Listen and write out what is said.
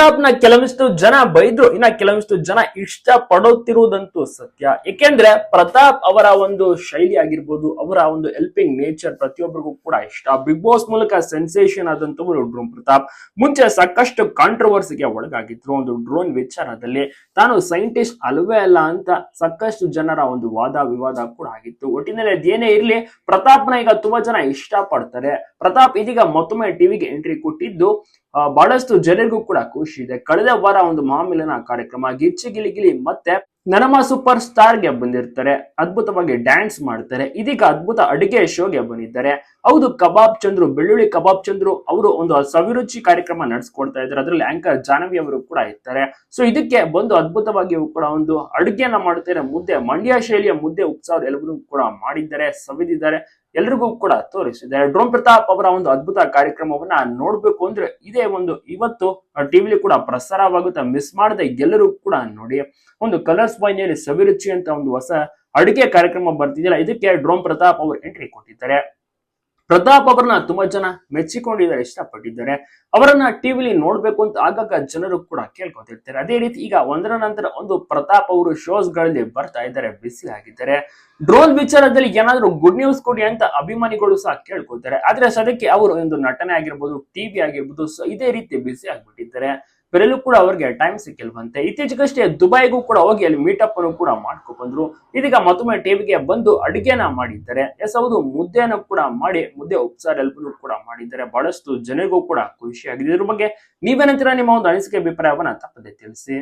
ಪ್ರತಾಪ್ನ ಕೆಲವಿಷ್ಟು ಜನ ಬೈದ್ರು, ಇನ್ನ ಕೆಲವಿಷ್ಟು ಜನ ಇಷ್ಟ ಪಡುತ್ತಿರುವುದಂತೂ ಸತ್ಯ. ಏಕೆಂದ್ರೆ ಪ್ರತಾಪ್ ಅವರ ಒಂದು ಶೈಲಿ ಆಗಿರ್ಬೋದು, ಅವರ ಒಂದು ಹೆಲ್ಪಿಂಗ್ ನೇಚರ್ ಪ್ರತಿಯೊಬ್ಬರಿಗೂ ಕೂಡ ಇಷ್ಟ. ಬಿಗ್ ಬಾಸ್ ಮೂಲಕ ಸೆನ್ಸೇಷನ್ ಆದಂತವರು ಡ್ರೋನ್ ಪ್ರತಾಪ್. ಮುಂಚೆ ಸಾಕಷ್ಟು ಕಾಂಟ್ರವರ್ಸಿಗೆ ಒಳಗಾಗಿದ್ರು, ಒಂದು ಡ್ರೋನ್ ವಿಚಾರದಲ್ಲಿ. ತಾನು ಸೈಂಟಿಸ್ಟ್ ಅಲ್ವೇ ಅಲ್ಲ ಅಂತ ಸಾಕಷ್ಟು ಜನರ ಒಂದು ವಾದ ವಿವಾದ ಕೂಡ ಆಗಿತ್ತು. ಒಟ್ಟಿನಲ್ಲಿ ಅದೇನೇ ಇರ್ಲಿ, ಪ್ರತಾಪ್ನ ಈಗ ತುಂಬಾ ಜನ ಇಷ್ಟ ಪಡ್ತಾರೆ ಪ್ರತಾಪ್ ಇದೀಗ ಮತ್ತೊಮ್ಮೆ ಟಿವಿಗೆ ಎಂಟ್ರಿ ಕೊಟ್ಟಿದ್ದು ಬಹಳಷ್ಟು ಜನರಿಗೂ ಕೂಡ ಖುಷಿ ಇದೆ. ಕಳೆದ ವಾರ ಒಂದು ಮಾಮಿಲನ ಕಾರ್ಯಕ್ರಮ ಗಿಚ್ಚಿ ಗಿಲಿ ಗಿಲಿ ಮತ್ತೆ ನನಮ ಸೂಪರ್ ಸ್ಟಾರ್ಗೆ ಬಂದಿರ್ತಾರೆ. ಅದ್ಭುತವಾಗಿ ಡ್ಯಾನ್ಸ್ ಮಾಡ್ತಾರೆ. ಇದೀಗ ಅದ್ಭುತ ಅಡಿಗೆ ಶೋಗೆ ಬಂದಿದ್ದಾರೆ. ಹೌದು, ಕಬಾಬ್ ಚಂದ್ರು, ಬೆಳ್ಳುಳ್ಳಿ ಕಬಾಬ್ ಚಂದ್ರು ಅವರು ಒಂದು ಸವಿರುಚಿ ಕಾರ್ಯಕ್ರಮ ನಡೆಸ್ಕೊಡ್ತಾ ಇದ್ದಾರೆ. ಅದರಲ್ಲಿ ಆಂಕರ್ ಜಾನವಿ ಅವರು ಕೂಡ ಇರ್ತಾರೆ. ಸೊ ಇದಕ್ಕೆ ಬಂದು ಅದ್ಭುತವಾಗಿ ಕೂಡ ಒಂದು ಅಡುಗೆಯನ್ನ ಮಾಡ್ತಾರೆ ಮುದ್ದೆ, ಮಂಡ್ಯ ಶೈಲಿಯ ಮುದ್ದೆ ಉತ್ಸವ ಎಲ್ಲರೂ ಕೂಡ ಮಾಡಿದ್ದಾರೆ, ಸವಿದಿದ್ದಾರೆ. ಎಲ್ರಿಗೂ ಕೂಡ ತೋರಿಸಿದ್ದಾರೆ ಡ್ರೋನ್ ಪ್ರತಾಪ್ ಅವರ ಒಂದು ಅದ್ಭುತ ಕಾರ್ಯಕ್ರಮವನ್ನ ನೋಡ್ಬೇಕು ಅಂದ್ರೆ ಇದೇ ಒಂದು ಇವತ್ತು ಟಿವಿಲಿ ಕೂಡ ಪ್ರಸಾರವಾಗುತ್ತೆ. ಮಿಸ್ ಮಾಡದೆ ಎಲ್ಲರೂ ಕೂಡ ನೋಡಿ. ಒಂದು ಕಲರ್ಸ್ ಬಾಯ್ನಲ್ಲಿ ಸವಿರುಚಿ ಅಂತ ಒಂದು ಹೊಸ ಅಡುಗೆ ಕಾರ್ಯಕ್ರಮ ಬರ್ತಿದೆಯಲ್ಲ, ಇದಕ್ಕೆ ಡ್ರೋನ್ ಪ್ರತಾಪ್ ಅವರು ಎಂಟ್ರಿ ಕೊಟ್ಟಿದ್ದಾರೆ. ಪ್ರತಾಪ್ ಅವರನ್ನ ತುಂಬಾ ಜನ ಮೆಚ್ಚಿಕೊಂಡಿದ್ದಾರೆ, ಇಷ್ಟಪಟ್ಟಿದ್ದಾರೆ. ಅವರನ್ನ ಟಿವಿಲಿ ನೋಡ್ಬೇಕು ಅಂತ ಆಗಾಗ ಜನರು ಕೂಡ ಕೇಳ್ಕೊತಿರ್ತಾರೆ. ಅದೇ ರೀತಿ ಈಗ ಒಂದರ ನಂತರ ಒಂದು ಪ್ರತಾಪ್ ಅವರು ಶೋಸ್ಗಳಲ್ಲಿ ಬರ್ತಾ ಇದ್ದಾರೆ ಬಿಸಿ ಆಗಿದ್ದಾರೆ. ಡ್ರೋನ್ ವಿಚಾರದಲ್ಲಿ ಏನಾದ್ರು ಗುಡ್ ನ್ಯೂಸ್ ಕೊಡಿ ಅಂತ ಅಭಿಮಾನಿಗಳು ಸಹ ಕೇಳ್ಕೊತಾರೆ ಆದ್ರೆ ಸದ್ಯಕ್ಕೆ ಅವರು ಒಂದು ನಟನೆ ಆಗಿರ್ಬೋದು, ಟಿವಿ ಆಗಿರ್ಬೋದು ಇದೇ ರೀತಿ ಬಿಸಿ ಆಗ್ಬಿಟ್ಟಿದ್ದಾರೆ. ಬೇರೆಲ್ಲೂ ಕೂಡ ಅವ್ರಿಗೆ ಟೈಮ್ ಸಿಕ್ಕಿಲ್ವಂತೆ. ಇತ್ತೀಚೆಗಷ್ಟೇ ದುಬೈಗೂ ಕೂಡ ಹೋಗಿ ಅಲ್ಲಿ ಮೀಟಪ್ ಅನ್ನು ಕೂಡ ಮಾಡ್ಕೊ ಬಂದ್ರು. ಇದೀಗ ಮತ್ತೊಮ್ಮೆ ಟಿವಿಗೆ ಬಂದು ಅಡುಗೆನ ಮಾಡಿದ್ದಾರೆ. ಎಸ್ ಹೌದು ಮುದ್ದೆಯನ್ನು ಕೂಡ ಮಾಡಿ, ಮುದ್ದೆ ಉಪಚಾರ ಎಲ್ಲರೂ ಕೂಡ ಮಾಡಿದ್ದಾರೆ. ಬಹಳಷ್ಟು ಜನರಿಗೂ ಕೂಡ ಖುಷಿ ಆಗಿದೆ ಇದ್ರ ಬಗ್ಗೆ ನೀವೇನಂತೀರಾ ನಿಮ್ಮ ಒಂದು ಅನಿಸಿಕೆ, ಅಭಿಪ್ರಾಯವನ್ನ ತಪ್ಪದೆ ತಿಳಿಸಿ.